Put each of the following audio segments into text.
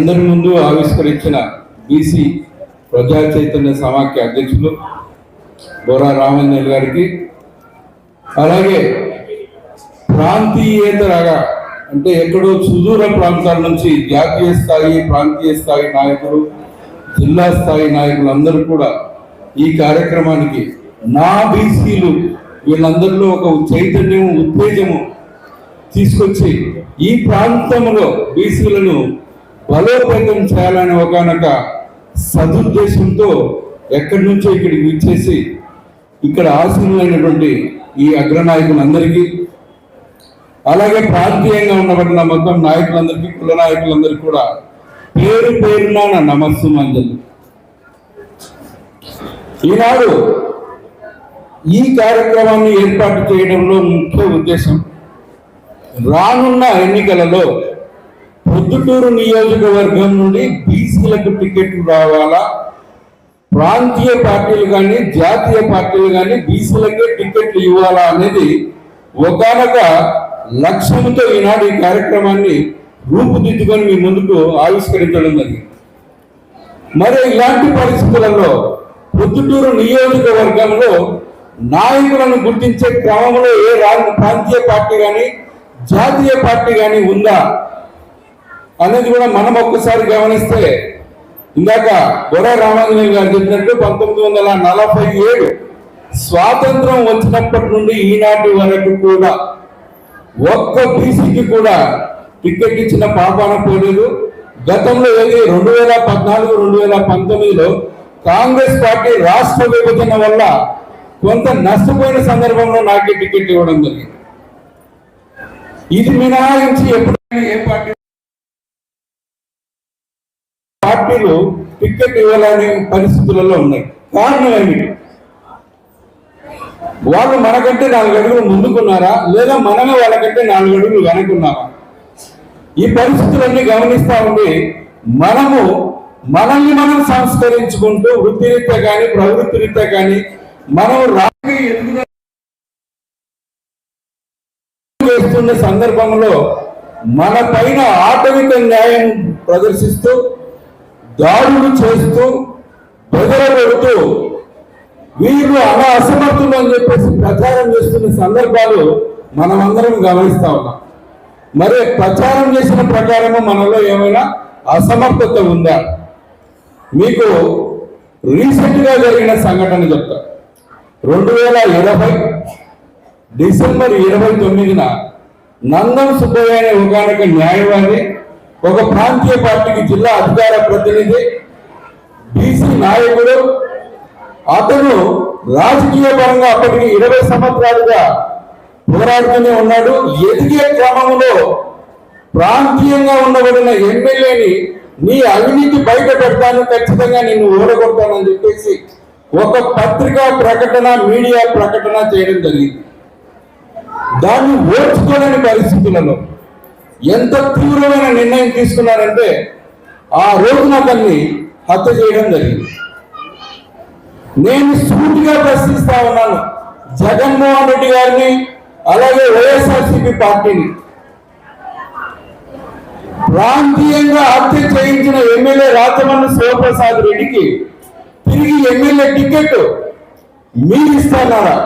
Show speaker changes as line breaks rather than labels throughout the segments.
అందరి ముందు ఆవిష్కరించిన బీసీ ప్రజా చైతన్య సమాఖ్య అధ్యక్షులు బోరా రామేంద్ర గారికి. అలాగే ప్రాంతీయేతరగా అంటే ఎక్కడో సుదూర ప్రాంతాల నుంచి జాతీయ స్థాయి ప్రాంతీయ స్థాయి నాయకులు జిల్లా స్థాయి నాయకులు అందరూ కూడా ఈ కార్యక్రమానికి నా బీసీలు వీళ్ళందరిలో ఒక చైతన్యము ఉత్తేజము తీసుకొచ్చి ఈ ప్రాంతంలో బీసీలను బలోపేతం చేయాలనే ఒకనొక సదుద్దేశంతో ఎక్కడి నుంచో ఇక్కడికి విచ్చేసి ఇక్కడ ఆసీనులైనటువంటి ఈ అగ్రనాయకులందరికీ అలాగే ప్రాంతీయంగా ఉన్నటువంటి మొత్తం నాయకులందరికీ కుల నాయకులందరికీ కూడా పేరు పేరున నా నమస్సు మంజలు ఈనాడు ఈ కార్యక్రమాన్ని ఏర్పాటు చేయడంలో ముఖ్య ఉద్దేశం రానున్న ఎన్నికలలో పొద్దుటూరు నియోజకవర్గం నుండి బీసీలకు టికెట్లు రావాలా? ప్రాంతీయ పార్టీలు కానీ జాతీయ పార్టీలు కానీ బీసీలకే టికెట్లు ఇవ్వాలా అనేది ఒకనొక లక్ష్యంతో ఈనాడు ఈ కార్యక్రమాన్ని రూపుదిద్దుకొని మీ ముందుకు ఆవిష్కరించడం జరిగింది. మరి ఇలాంటి పరిస్థితులలో పొద్దుటూరు నియోజకవర్గంలో నాయకులను గుర్తించే క్రమంలో ఏ రా- ప్రాంతీయ పార్టీ కానీ జాతీయ పార్టీ కానీ ఉందా? అనేది కూడా మనం ఒక్కసారి గమనిస్తే ఇందాక బొర రామాంజనేయులు గారు చెప్పినట్టు పంతొమ్మిది వందల నలభై ఏడు స్వాతంత్రం వచ్చినప్పటి నుండి ఈనాటి వరకు కూడా ఒక్క బీసీకి కూడా టికెట్ ఇచ్చిన పాపాన పోలేదు. గతంలో ఏది? రెండు వేల పద్నాలుగు రెండు వేల పంతొమ్మిదిలో కాంగ్రెస్ పార్టీ రాష్ట్ర విభజన వల్ల కొంత నష్టపోయిన సందర్భంలో నాకే టికెట్ ఇవ్వడం జరిగింది. ఇది మినహాయించి ఎప్పుడైనా ఏ పార్టీ పార్టీలు టిక్కెట్ ఇవ్వలేని పరిస్థితులలో ఉన్నాయి. కారణం ఏమిటి? వాళ్ళు మనకంటే నాలుగు అడుగులు ముందుకున్నారా? లేదా మనమే వాళ్ళకంటే నాలుగు అడుగులు వెనకున్నారా ఈ పరిస్థితులన్నీ గమనిస్తా ఉండి మనము మనల్ని మనం సంస్కరించుకుంటూ వృత్తిరీత్యా కానీ ప్రవృత్తి రీత్యా కానీ మనం రాజకీయ ఎదుగుదల చేస్తున్న సందర్భంలో మన పైన ఆటవిక న్యాయం ప్రదర్శిస్తూ దాడులు చేస్తూ బెదరగొడుతూ వీళ్ళు అలా అసమర్థులు అని చెప్పేసి ప్రచారం చేస్తున్న సందర్భాలు మనమందరం గమనిస్తా ఉన్నాం. మరి ప్రచారం చేసిన ప్రకారము మనలో ఏమైనా అసమర్థత ఉందా? మీకు రీసెంట్గా జరిగిన సంఘటన చెప్తా. రెండు వేల ఇరవై డిసెంబర్ ఇరవై తొమ్మిదిన నందం సుబ్బయ్య అనే ఒకనొక న్యాయవాది ఒక ప్రాంతీయ పార్టీకి జిల్లా అధికార ప్రతినిధి బీసీ నాయకుడు. అతను రాజకీయ పరంగా అప్పటికి ఇరవై సంవత్సరాలుగా పోరాడుతూనే ఉన్నాడు. ఎదిగే క్రమంలో ప్రాంతీయంగా ఉండబడిన ఎమ్మెల్యేని నీ అవినీతి బయట పెడతాను ఖచ్చితంగా నిన్ను ఓడగొడతానని చెప్పేసి ఒక పత్రికా ప్రకటన మీడియా ప్రకటన చేయడం జరిగింది. దాన్ని ఓర్చుకోలేని పరిస్థితులలో ఎంత తీవ్రమైన నిర్ణయం తీసుకున్నారంటే ఆ రోజున అతన్ని హత్య చేయడం జరిగింది. నేను సూటిగా ప్రశ్నిస్తా ఉన్నాను. జగన్మోహన్ రెడ్డి గారిని అలాగే వైఎస్ఆర్సీపీ పార్టీని. ప్రాంతీయంగా హత్య చేయించిన ఎమ్మెల్యే రాజమన్న శివప్రసాద్ రెడ్డికి తిరిగి ఎమ్మెల్యే టికెట్ మీరు ఇస్తున్నారా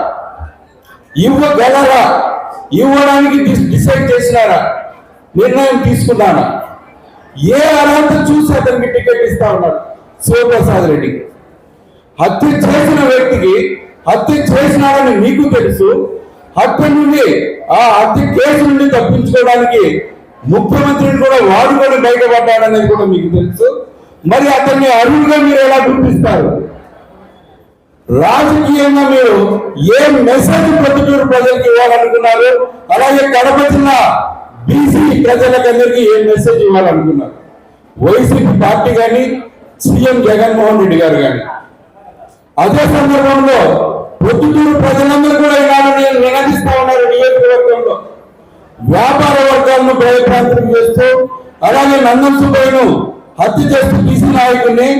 ఇవ్వగలరా? ఇవ్వడానికి డిసైడ్ చేసినారా? నిర్ణయం తీసుకున్నాను. ఏ అర్హత చూసి అతనికి టికెట్ ఇస్తా ఉన్నాడు. శివప్రసాద్ రెడ్డికి హత్య చేసిన వ్యక్తికి హత్య చేసినాడని మీకు తెలుసు. హత్య నుండి ఆ హత్య కేసు నుండి తప్పించుకోవడానికి ముఖ్యమంత్రిని కూడా వాడుకొని బయటపడ్డాడనేది కూడా మీకు తెలుసు. మరి అతన్ని అర్హులుగా మీరు ఎలా గుర్తిస్తారు? రాజకీయంగా మీరు ఏ మెసేజ్ ప్రతిటూరు ప్రజలకు ఇవ్వాలనుకున్నారు? అలాగే కడప జిల్లా బీసీ ప్రజలకందరికీ ఏం మెసేజ్ ఇవ్వాలనుకున్నారు? వైసీపీ పార్టీ కానీ సీఎం జగన్మోహన్ రెడ్డి గారు కానీ అదే సందర్భంలో పొద్దుటూరు ప్రజలందరూ కూడా ఇవాళ నేను వినదిస్తా ఉన్నారు నియోజకవర్గంలో. వ్యాపార వర్గాలను భయప్రాంతం చేస్తూ అలాగే నందం సుబ్బయ్యను హత్య చేస్తూ బీసీ నాయకుడిని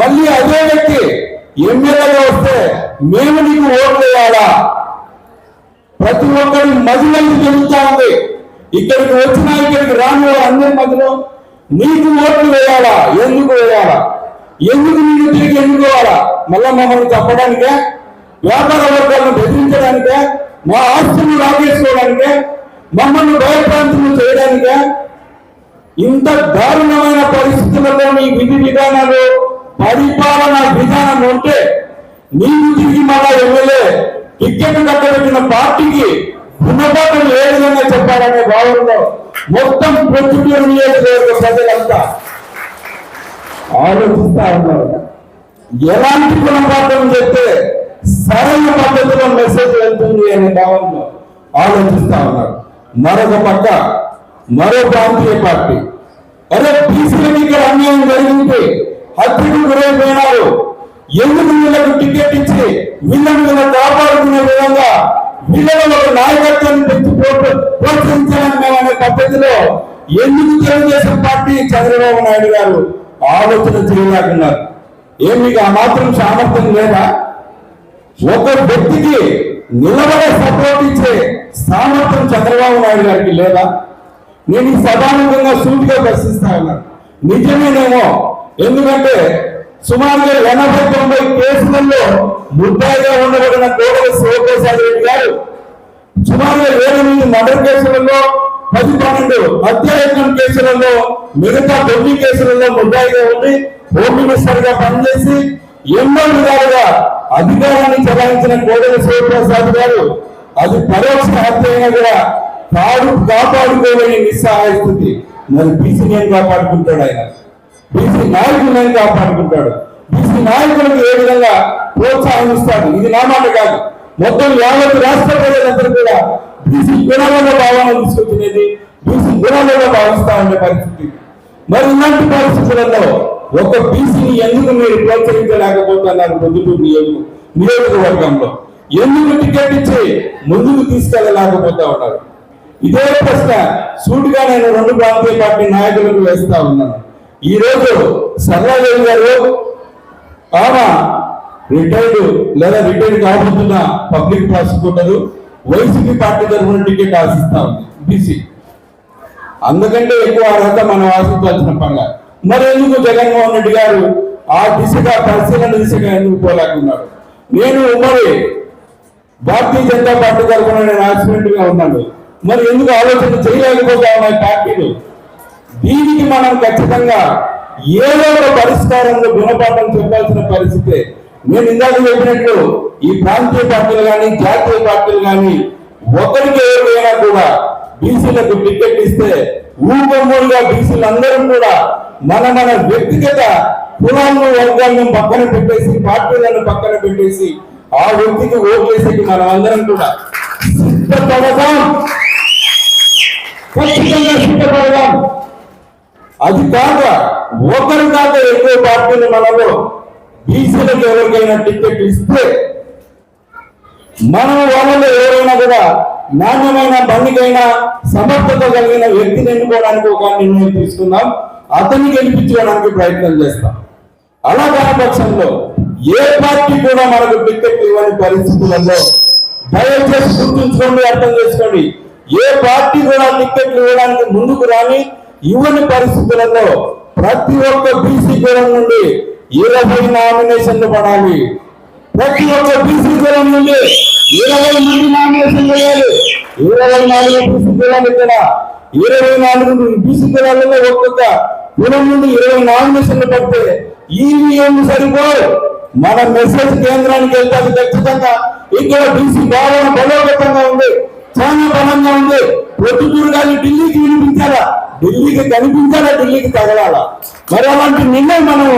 మళ్ళీ అదే వ్యక్తి ఎమ్మెల్యేగా వస్తే మేము నీకు ఓట్లు వేయాలా? ప్రతి ఒక్కరి మధ్యలో జరుగుతా ఉంది? ఇక్కడికి వచ్చినా ఇక్కడికి రాని వాళ్ళందరి మధ్యలో నీకు ఓట్లు వేయాలా? ఎందుకు వేయాలా? ఎందుకు నీకు తిరిగి ఎన్నుకోవాలా మళ్ళా మమ్మల్ని చెప్పడానికే వ్యాపార వర్గాలను బెదిరించడానికే మా ఆస్తులను లాగేసుకోవడానికే మమ్మల్ని భయప్రాంతులు చేయడానికే ఇంత దారుణమైన పరిస్థితులలో నీ విధి విధానాలు పరిపాలన విధానం ఉంటే నీకు తిరిగి మళ్ళా ఎమ్మెల్యే టిక్కెట్ కట్టబెట్టిన పార్టీకి గుణపాఠం ఏ విధంగా చెప్పాలనే భావంలో మొత్తం ప్రొద్దుటూరు నియోజకవర్గ ప్రజలంతా ఆలోచిస్తా ఉన్నారు. ఎలాంటి గుణపాఠం చెప్తే సరైన పద్ధతిలో మెసేజ్ వెళ్తుంది అనే భావంలో ఆలోచిస్తా ఉన్నారు. మరొక పక్క మరో ప్రాంతీయ పార్టీ. అరే బీసీలకి ఇక్కడ అన్యాయం జరిగింది. హత్యకు గురైపోయినారు. ఎందుకు వీళ్ళకు టికెట్ ఇచ్చి వీళ్ళని వీళ్ళ కాపాడుకునే విధంగా పిల్లలలో నాయకత్వాన్ని పెంచి ప్రోత్సహించాలని మేము అనే పద్ధతిలో ఎందుకు తెలుగుదేశం పార్టీ చంద్రబాబు నాయుడు గారు ఆలోచన చేయలేకున్నారు? ఏం మీకు ఆ మాత్రం సామర్థ్యం లేదా? ఒక వ్యక్తికి నిలబడే సపోర్ట్ ఇచ్చే సామర్థ్యం చంద్రబాబు నాయుడు గారికి లేదా? నేను ఈ సభాముఖంగా సూటిగా ప్రశ్నిస్తా ఉన్నాను నిజమేనేమో? ఎందుకంటే సుమారుగా ఎనభై తొంభై కేసులలో ముద్దాయిగా ఉండబడిన గోడల శివప్రసాద్ రెడ్డి గారు సుమారుగా ఎనిమిది మర్డర్ కేసులలో పది పన్నెండు హత్యాయత్నం కేసులలో మిగతా తొమ్మిది కేసులలో ముద్దాయిగా ఉండి హోమ్ మినిస్టర్గా పనిచేసి ఎన్నో విధాలుగా అధికారాన్ని చలాయించిన గోడల శివప్రసాద్ గారు అది పరోక్ష హత్య అయినా కూడా కాడు కాపాడుకోలేని నిస్సహాయ స్థితి. మరి బీసీ నేను కాపాడుకుంటాడు ఆయన? బీసీ నాయకులు నేను కాపాడుకుంటాడు. బీసీ నాయకులకు ఏ విధంగా ప్రోత్సాహం ఇస్తాడు ఇది నా మాట కాదు. మొత్తం యావత్ రాష్ట్ర ప్రజలందరూ కూడా బీసీ గుణాలలో భావన తీసుకొచ్చినది బీసీ గుణాలలో భావిస్తా ఉండే పరిస్థితి. మరి ఇలాంటి పరిస్థితులలో ఒక బీసీని ఎందుకు మీరు ప్రోత్సహించలేకపోతున్నారు పొద్దుటూరు నియోజక నియోజకవర్గంలో? ఎందుకు టికెట్ ఇచ్చి ముందుకు తీసుకెళ్ళలేకపోతా ఉన్నారు? ఇదే ప్రశ్న సూటిగా నేను రెండు ప్రాంతీయ పార్టీ నాయకులకు వేస్తా ఉన్నాను. ఈ రోజు సర్వాదేవి గారు ఆమె రిటైర్డ్ లేదా రిటైర్డ్ కాబోతున్న పబ్లిక్ ప్రాసిక్యూటర్ వైసీపీ పార్టీ తరఫున టికెట్ ఆశిస్తా ఉంది బీసీ అందుకంటే ఎక్కువ అర్హత మనం ఆశించాల్సిన పనుల. మరి ఎందుకు జగన్మోహన్ రెడ్డి గారు ఆ దిశగా పరిశీలన దిశగా ఎందుకు పోలేకున్నాడు నేను మరి భారతీయ జనతా పార్టీ తరఫున నేను యాక్సిడెంట్గా ఉన్నాను. మరి ఎందుకు ఆలోచన చేయలేకపోతా ఉన్నాయి పార్టీలు దీనికి మనం ఖచ్చితంగా ఏదో ఒక పరిష్కారంలో గుణపాఠం చెప్పాల్సిన పరిస్థితి నేను ఇందాక చెప్పినట్లు ఈ ప్రాంతీయ పార్టీలు కానీ జాతీయ పార్టీలు కానీ ఒకరికి ఏదైనా కూడా బీసీలకు టికెట్ ఇస్తే ఊపమూలుగా బీసీలు అందరం కూడా మన మన వ్యక్తిగత కులాలను వర్గాలను పక్కన పెట్టేసి పార్టీలను పక్కన పెట్టేసి ఆ వ్యక్తికి ఓట్లేసేకి మనం అందరం కూడా. సిద్ధపడదాం. ఖచ్చితంగా సిద్ధపడదాం. అది కాక ఒకరు కాక ఎక్కువ పార్టీలు మనలో బీసీలకు ఎవరికైనా టికెట్ ఇస్తే మనం వాళ్ళలో ఎవరైనా కూడా నాణ్యమైన బండికైనా సమర్థత కలిగిన వ్యక్తిని ఎన్నుకోవడానికి ఒక నిర్ణయం తీసుకుందాం. అతన్ని గెలిపించుకోవడానికి ప్రయత్నం చేస్తాం. అలా కాని పక్షంలో ఏ పార్టీ కూడా మనకు టికెట్ ఇవ్వని పరిస్థితులలో దయచేసి గుర్తుంచుకోండి అర్థం చేసుకోండి. ఏ పార్టీ కూడా టికెట్లు ఇవ్వడానికి ముందుకు రాని ఇవ్వని పరిస్థితులలో ప్రతి ఒక్క బీసీ కులం నుండి ఇరవై నామినేషన్లు పడాలి. ప్రతి ఒక్క బీసీ కులం నుండి ఇరవై మంది నామినేషన్ వేయాలి. ఇరవై నాలుగు బీసీ కులాలు ఇక్కడ ఇరవై నాలుగు బీసీ కులాలలో ఒక్కొక్క కులం నుండి ఇరవై నామినేషన్లు పడితే ఈవీఎం సరిపోయి మన మెసేజ్ కేంద్రానికి వెళ్తాది ఖచ్చితంగా. ఇక్కడ బీసీ భావన బలోపేతంగా ఉంది చాలా బలంగా ఉంది. ప్రొద్దుటూరు కానీ ఢిల్లీకి వినిపించాలా? ఢిల్లీకి కనిపించాలా? ఢిల్లీకి తగలాలా? మరి అలాంటి నిర్ణయం మనం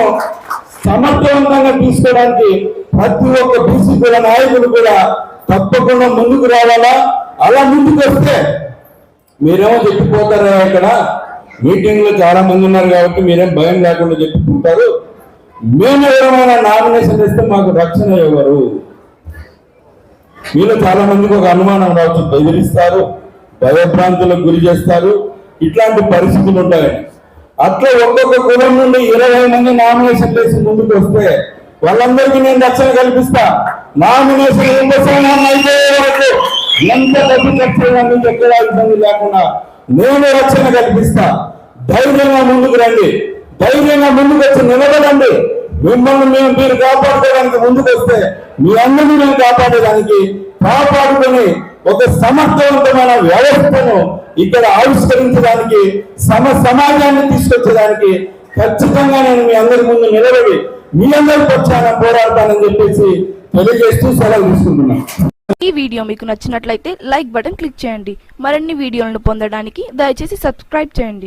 సమర్థవంతంగా తీసుకోవడానికి ప్రతి ఒక్క బీసీ కూడా నాయకులు కూడా తప్పకుండా ముందుకు రావాలా? అలా ముందుకు వస్తే మీరేమో చెప్పిపోతారా ఇక్కడ? మీటింగ్లో చాలా మంది ఉన్నారు కాబట్టి మీరేం భయం లేకుండా చెప్పుకుంటారు. మేము ఎవరైనా నామినేషన్ ఇస్తే మాకు రక్షణ ఎవరు? మీలో చాలా మందికి ఒక అనుమానం రావచ్చు. బెదిరిస్తారు భయభ్రాంతులకు గురి చేస్తారు. ఇట్లాంటి పరిస్థితులు ఉంటాయి. అట్లా ఒక్కొక్క కులం నుండి ఇరవై మంది నామినేషన్ చేసి ముందుకు వస్తే వాళ్ళందరికీ నేను రక్షణ కల్పిస్తా. నామినేషన్ ఉపశమనం అయిపోయే వరకు ఎంత డబ్బు ఖర్చు ఎక్కడ ఇబ్బంది లేకుండా నేను రక్షణ కల్పిస్తా. ధైర్యంగా ముందుకు రండి. ధైర్యంగా ముందుకు వచ్చి నిలబడండి. మిమ్మల్ని మేము మీరు కాపాడుకోవడానికి ముందుకు వస్తే మీ అందరినీ మేము కాపాడేదానికి కాపాడుకొని ఒక సమర్థవంతమైన వ్యవస్థను ఇక్కడ ఆవిష్కరించడానికి సమ సమాజాన్ని తీసుకొచ్చడానికి ఖచ్చితంగా నేను మీ అందరి ముందు నిలబడి మీ అందరి పక్షాన పోరాడతానని చెప్పేసి తెలియజేస్తూ సెలవు తీసుకుంటున్నాను
ఈ వీడియో మీకు నచ్చినట్లయితే లైక్ బటన్ క్లిక్ చేయండి. మరిన్ని వీడియోలను పొందడానికి దయచేసి సబ్స్క్రైబ్ చేయండి.